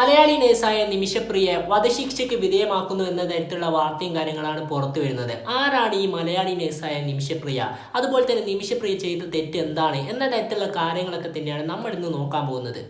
മലയാളി നേഴ്സായ നിമിഷപ്രിയെ വധശിക്ഷയ്ക്ക് വിധേയമാക്കുന്നു എന്ന തരത്തിലുള്ള വാർത്തയും കാര്യങ്ങളാണ് പുറത്തു വരുന്നത്. ആരാണ് ഈ മലയാളി നേഴ്സായ നിമിഷപ്രിയ? അതുപോലെ തന്നെ നിമിഷപ്രിയ ചെയ്ത തെറ്റ് എന്താണ്? എന്ന തരത്തിലുള്ള കാര്യങ്ങളൊക്കെ തന്നെയാണ് നമ്മൾ ഇന്ന് നോക്കാൻ പോകുന്നത്.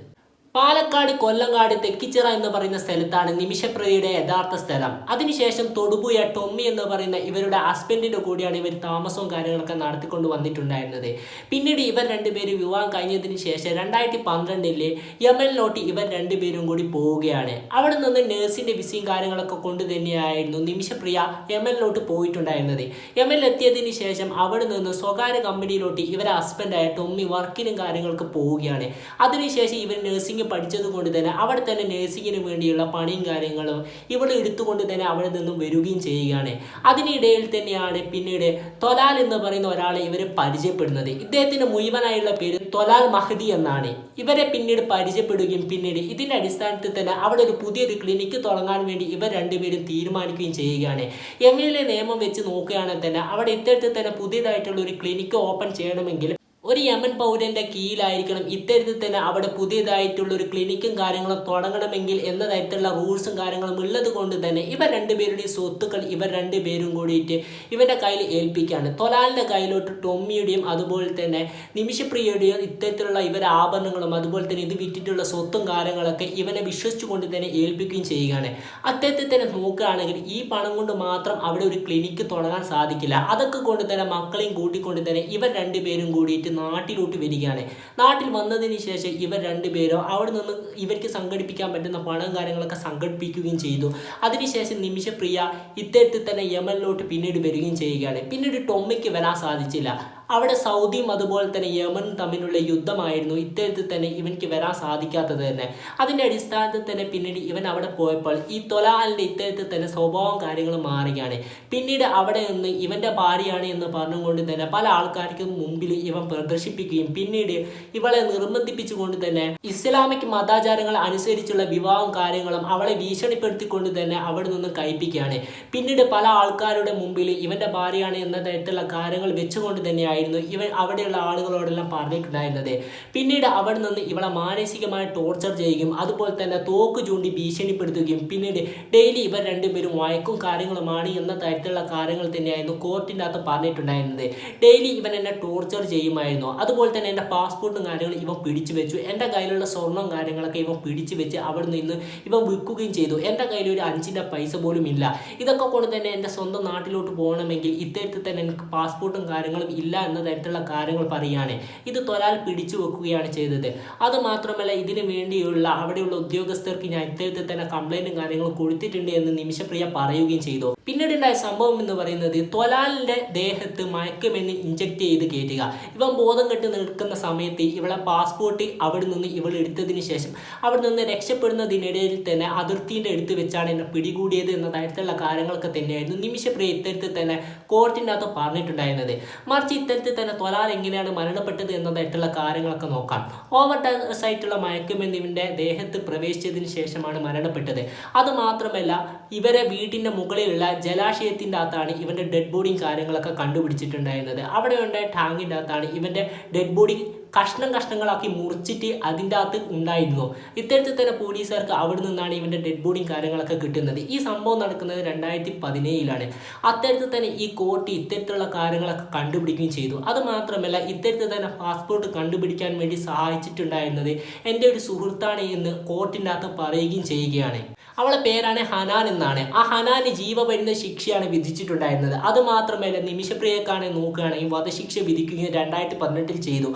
പാലക്കാട് കൊല്ലങ്കാട് തെക്കിച്ചിറ എന്ന് പറയുന്ന സ്ഥലത്താണ് നിമിഷപ്രതിയുടെ യഥാർത്ഥ സ്ഥലം. അതിനുശേഷം തൊടുപുയ ടൊമ്മി എന്ന് പറയുന്ന ഇവരുടെ ഹസ്ബൻഡിന്റെ കൂടിയാണ് ഇവർ താമസവും കാര്യങ്ങളൊക്കെ നടത്തിക്കൊണ്ട് വന്നിട്ടുണ്ടായിരുന്നത്. പിന്നീട് ഇവർ രണ്ടുപേരും വിവാഹം കഴിഞ്ഞതിന് ശേഷം രണ്ടായിരത്തി പന്ത്രണ്ടിൽ യമനിലോട്ട് ഇവർ രണ്ടുപേരും കൂടി പോവുകയാണ്. അവിടെ നിന്ന് നേഴ്സിന്റെ വിസയും കാര്യങ്ങളൊക്കെ കൊണ്ട് തന്നെയായിരുന്നു നിമിഷപ്രിയ യമനിലോട്ട് പോയിട്ടുണ്ടായിരുന്നത്. യമനിലെത്തിയതിന് ശേഷം അവിടെ നിന്ന് സ്വകാര്യ കമ്പനിയിലോട്ട് ഇവരെ ഹസ്ബൻഡായ ടൊമ്മി വർക്കിനും കാര്യങ്ങൾക്ക് പോവുകയാണ്. അതിനുശേഷം ഇവർ നഴ്സിംഗ് പഠിച്ചത് കൊണ്ട് തന്നെ അവിടെ തന്നെ നേഴ്സിങ്ങിന് വേണ്ടിയുള്ള പണിയും കാര്യങ്ങളും ഇവൾ എടുത്തുകൊണ്ട് തന്നെ അവിടെ നിന്നും വരികയും ചെയ്യുകയാണ്. അതിനിടയിൽ തന്നെയാണ് പിന്നീട് തൊലാൽ എന്ന് പറയുന്ന ഒരാളെ ഇവർ പരിചയപ്പെടുന്നത്. ഇദ്ദേഹത്തിന് മുഴുവനായുള്ള പേര് തൊലാൽ മഹദി എന്നാണ്. ഇവരെ പിന്നീട് പരിചയപ്പെടുകയും പിന്നീട് ഇതിന്റെ അടിസ്ഥാനത്തിൽ തന്നെ അവിടെ ഒരു പുതിയൊരു ക്ലിനിക്ക് തുടങ്ങാൻ വേണ്ടി ഇവർ രണ്ടുപേരും തീരുമാനിക്കുകയും ചെയ്യുകയാണ്. എം എൽ എ നിയമം വെച്ച് നോക്കുകയാണെങ്കിൽ തന്നെ അവിടെ ഇത്തരത്തിൽ തന്നെ പുതിയതായിട്ടുള്ള ഒരു ക്ലിനിക്ക് ഓപ്പൺ ചെയ്യണമെങ്കിൽ ഒരു യമൻ പൗരന്റെ കീഴിലായിരിക്കണം ഇത്തരത്തിൽ തന്നെ അവിടെ പുതിയതായിട്ടുള്ള ഒരു ക്ലിനിക്കും കാര്യങ്ങളും തുടങ്ങണമെങ്കിൽ എന്ന തരത്തിലുള്ള റൂൾസും കാര്യങ്ങളും ഉള്ളത് കൊണ്ട് തന്നെ ഇവർ രണ്ടുപേരുടെയും സ്വത്തുക്കൾ ഇവർ രണ്ടുപേരും കൂടിയിട്ട് ഇവരുടെ കയ്യിൽ ഏൽപ്പിക്കുകയാണ്. തൊലാലിന്റെ കയ്യിലോട്ട് ടൊമ്മിയുടെയും അതുപോലെ തന്നെ നിമിഷപ്രിയയുടെയും ഇത്തരത്തിലുള്ള ഇവരുടെ ആഭരണങ്ങളും അതുപോലെ തന്നെ ഇത് വിറ്റിട്ടുള്ള സ്വത്തും കാര്യങ്ങളൊക്കെ ഇവനെ വിശ്വസിച്ചുകൊണ്ട് തന്നെ ഏൽപ്പിക്കുകയും ചെയ്യുകയാണ്. അത്തരത്തിൽ തന്നെ നോക്കുകയാണെങ്കിൽ ഈ പണം കൊണ്ട് മാത്രം അവിടെ ഒരു ക്ലിനിക്ക് തുടങ്ങാൻ സാധിക്കില്ല. അതൊക്കെ കൊണ്ട് തന്നെ മക്കളെയും കൂട്ടിക്കൊണ്ട് തന്നെ ഇവർ രണ്ടുപേരും കൂടിയിട്ട് നാട്ടിലോട്ട് വരികയാണ്. നാട്ടിൽ വന്നതിന് ശേഷം ഇവർ രണ്ടുപേരോ അവിടെ നിന്ന് ഇവർക്ക് സംഘടിപ്പിക്കാൻ പറ്റുന്ന പണം കാര്യങ്ങളൊക്കെ സംഘടിപ്പിക്കുകയും ചെയ്തു. അതിനുശേഷം നിമിഷപ്രിയ ഇത്തരത്തിൽ തന്നെ യമനിലോട്ട് പിന്നീട് വരികയും ചെയ്യുകയാണ്. പിന്നീട് ടൊമ്മയ്ക്ക് വരാൻ സാധിച്ചില്ല. അവിടെ സൗദിയും അതുപോലെ തന്നെ യമനും തമ്മിലുള്ള യുദ്ധമായിരുന്നു. ഇത്തരത്തിൽ തന്നെ ഇവനിക്ക് വരാൻ സാധിക്കാത്തത് തന്നെ. അതിന്റെ അടിസ്ഥാനത്തിൽ തന്നെ പിന്നീട് ഇവൻ അവിടെ പോയപ്പോൾ ഈ തൊലാലിന്റെ ഇത്തരത്തിൽ തന്നെ സ്വഭാവം കാര്യങ്ങൾ മാറുകയാണ്. പിന്നീട് അവിടെ നിന്ന് ഇവന്റെ ഭാര്യയാണ് എന്ന് പറഞ്ഞുകൊണ്ട് തന്നെ പല ആൾക്കാർക്കും മുമ്പിൽ ഇവൻ പ്രദർശിപ്പിക്കുകയും പിന്നീട് ഇവളെ നിർബന്ധിപ്പിച്ചുകൊണ്ട് തന്നെ ഇസ്ലാമിക് മതാചാരങ്ങൾ അനുസരിച്ചുള്ള വിവാഹം കാര്യങ്ങളും അവളെ ഭീഷണിപ്പെടുത്തിക്കൊണ്ട് തന്നെ അവിടെ നിന്ന് കഴിപ്പിക്കുകയാണ്. പിന്നീട് പല ആൾക്കാരുടെ മുമ്പിൽ ഇവന്റെ ഭാര്യയാണ് എന്ന തരത്തിലുള്ള കാര്യങ്ങൾ വെച്ചുകൊണ്ട് തന്നെയായിരുന്നു ഇവൻ അവിടെയുള്ള ആളുകളോടെല്ലാം പറഞ്ഞിട്ടുണ്ടായിരുന്നത്. പിന്നീട് അവിടെ നിന്ന് ഇവളെ മാനസികമായി ടോർച്ചർ ചെയ്യുകയും അതുപോലെ തന്നെ തോക്ക് ചൂണ്ടി ഭീഷണിപ്പെടുത്തുകയും പിന്നീട് ഡെയിലി ഇവർ രണ്ടുപേരും വഴക്കും കാര്യങ്ങളുമാണ് എന്ന തരത്തിലുള്ള കാര്യങ്ങൾ തന്നെയായിരുന്നു കോർട്ടിന്റെ അകത്ത് പറഞ്ഞിട്ടുണ്ടായിരുന്നത്. ഡെയിലി ഇവൻ എന്നെ ടോർച്ചർ ചെയ്യുമായിരുന്നു. അതുപോലെ തന്നെ എന്റെ പാസ്പോർട്ടും കാര്യങ്ങളും ഇവൻ പിടിച്ചു വെച്ചു. എന്റെ കയ്യിലുള്ള സ്വർണം കാര്യങ്ങളൊക്കെ ഇവൻ പിടിച്ചു വെച്ച് അവിടെ നിന്ന് ഇവൻ വിൽക്കുകയും ചെയ്തു. എന്റെ കയ്യിൽ ഒരു അഞ്ചിന്റെ പൈസ പോലും ഇല്ല. ഇതൊക്കെ കൊണ്ട് തന്നെ എന്റെ സ്വന്തം നാട്ടിലോട്ട് പോകണമെങ്കിൽ ഇത്തരത്തിൽ തന്നെ എനിക്ക് പാസ്പോർട്ടും കാര്യങ്ങളും ഇല്ല എന്ന തരത്തിലുള്ള കാര്യങ്ങൾ പറയുകയാണ്. ഇത് തൊലാൽ പിടിച്ചു വെക്കുകയാണ് ചെയ്തത്. അതുമാത്രമല്ല മാത്രമല്ല ഇതിനു വേണ്ടിയുള്ള അവിടെയുള്ള ഉദ്യോഗസ്ഥർക്ക് ഞാൻ ഇത്തരത്തിൽ തന്നെ കംപ്ലൈന്റും കാര്യങ്ങളും കൊടുത്തിട്ടുണ്ട് എന്ന് നിമിഷപ്രിയ പറയുകയും ചെയ്തു. പിന്നീട് ഉണ്ടായ സംഭവം എന്ന് പറയുന്നത് തൊലാലിന്റെ ദേഹത്ത് മയക്കുമെന്ന് ഇഞ്ചക്ട് ചെയ്ത് കയറ്റുക. ഇവൻ ബോധം കെട്ട് നിൽക്കുന്ന സമയത്ത് ഇവളെ പാസ്പോർട്ട് അവിടെ നിന്ന് ഇവൾ എടുത്തതിന് ശേഷം അവിടെ നിന്ന് രക്ഷപ്പെടുന്നതിനിടയിൽ തന്നെ അതിർത്തിന്റെ അടുത്ത് വെച്ചാണ് എന്നെ പിടികൂടിയത് എന്ന തരത്തിലുള്ള കാര്യങ്ങളൊക്കെ തന്നെയായിരുന്നു നിമിഷപ്രിയ ഇത്തരത്തിൽ തന്നെ കോർട്ടിന്റെ അകത്ത് പറഞ്ഞിട്ടുണ്ടായിരുന്നത്. മറിച്ച് ഇത്തരത്തിൽ തന്നെ തൊലാൽ എങ്ങനെയാണ് മരണപ്പെട്ടത് എന്നതായിട്ടുള്ള കാര്യങ്ങളൊക്കെ നോക്കാം. ഓവർ ആയിട്ടുള്ള മയക്കുമെന്നിവന്റെ ദേഹത്ത് പ്രവേശിച്ചതിന് ശേഷമാണ് മരണപ്പെട്ടത്. അതുമാത്രമല്ല ഇവരെ വീട്ടിന്റെ മുകളിലുള്ള ജലാശയത്തിന്റെ അകത്താണ് ഇവന്റെ ഡെഡ് ബോഡിയും കാര്യങ്ങളൊക്കെ കണ്ടുപിടിച്ചിട്ടുണ്ടായിരുന്നത്. അവിടെ ടാങ്കിന്റെ അകത്താണ് ഇവന്റെ ഡെഡ് ബോഡി കഷ്ണം കഷ്ണങ്ങളാക്കി മുറിച്ചിട്ട് അതിന്റെ അകത്ത് ഉണ്ടായിരുന്നു. ഇത്തരത്തിൽ തന്നെ പോലീസുകാർക്ക് അവിടെ നിന്നാണ് ഇവന്റെ ഡെഡ് ബോഡിയും കാര്യങ്ങളൊക്കെ കിട്ടുന്നത്. ഈ സംഭവം നടക്കുന്നത് രണ്ടായിരത്തി പതിനേഴിലാണ് അത്തരത്തിൽ തന്നെ ഈ കോർട്ട് ഇത്തരത്തിലുള്ള കാര്യങ്ങളൊക്കെ കണ്ടുപിടിക്കുകയും ചെയ്തു. അത് മാത്രമല്ല ഇത്തരത്തിൽ തന്നെ പാസ്പോർട്ട് കണ്ടുപിടിക്കാൻ വേണ്ടി സഹായിച്ചിട്ടുണ്ടായിരുന്നത് എന്റെ ഒരു സുഹൃത്താണ് എന്ന് കോർട്ടിന്റെ അകത്ത് പറയുകയും ചെയ്യുകയാണ്. അവളെ പേരാണ് ഹനാൻ എന്നാണ്. ആ ഹനാന് ജീവപര്യന്ത ശിക്ഷയാണ് വിധിച്ചിട്ടുണ്ടായിരുന്നത്. അത് മാത്രമല്ല നിമിഷപ്രിയക്കാണ് നോക്കുകയാണെങ്കിൽ വധശിക്ഷ വിധിക്കുകയും രണ്ടായിരത്തി പതിനെട്ടിൽ ചെയ്തു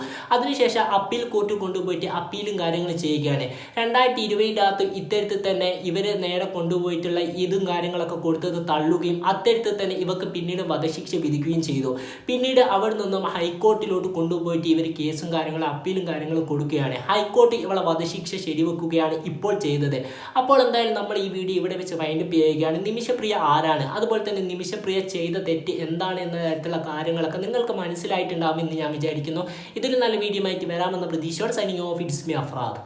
അതിനുശേഷം അപ്പീൽ കോർട്ട് കൊണ്ടുപോയിട്ട് അപ്പീലും കാര്യങ്ങളും ചെയ്യുകയാണ്. രണ്ടായിരത്തി ഇരുപതിന്റെ അകത്ത് ഇത്തരത്തിൽ തന്നെ ഇവരെ നേരെ കൊണ്ടുപോയിട്ടുള്ള ഇതും കാര്യങ്ങളൊക്കെ കൊടുത്തത് തള്ളുകയും അത്തരത്തിൽ തന്നെ ഇവർക്ക് പിന്നീട് വധശിക്ഷ വിധിക്കുകയും ചെയ്തു. പിന്നീട് അവിടെ നിന്നും ഹൈക്കോർട്ടിലോട്ട് കൊണ്ടുപോയിട്ട് ഇവർ കേസും കാര്യങ്ങളും അപ്പീലും കാര്യങ്ങളും കൊടുക്കുകയാണ്. ഹൈക്കോർട്ട് ഇവളെ വധശിക്ഷ ശരിവെക്കുകയാണ് ഇപ്പോൾ ചെയ്തത്. അപ്പോൾ എന്തായാലും നമ്മൾ ഈ വീഡിയോ ഇവിടെ വെച്ച് വൈൻഡപ്പ് ചെയ്യുകയാണ്. നിമിഷപ്രിയ ആരാണ്? അതുപോലെ തന്നെ നിമിഷപ്രിയ ചെയ്ത തെറ്റ് എന്താണ് എന്ന തരത്തിലുള്ള കാര്യങ്ങളൊക്കെ നിങ്ങൾക്ക് മനസ്സിലായിട്ടുണ്ടാകുമെന്ന് ഞാൻ വിചാരിക്കുന്നു. ഇതിൽ നല്ല വീഡിയോ ആയിട്ട് വരാമെന്ന പ്രതീക്ഷയോടെ signing off it's me Afrad.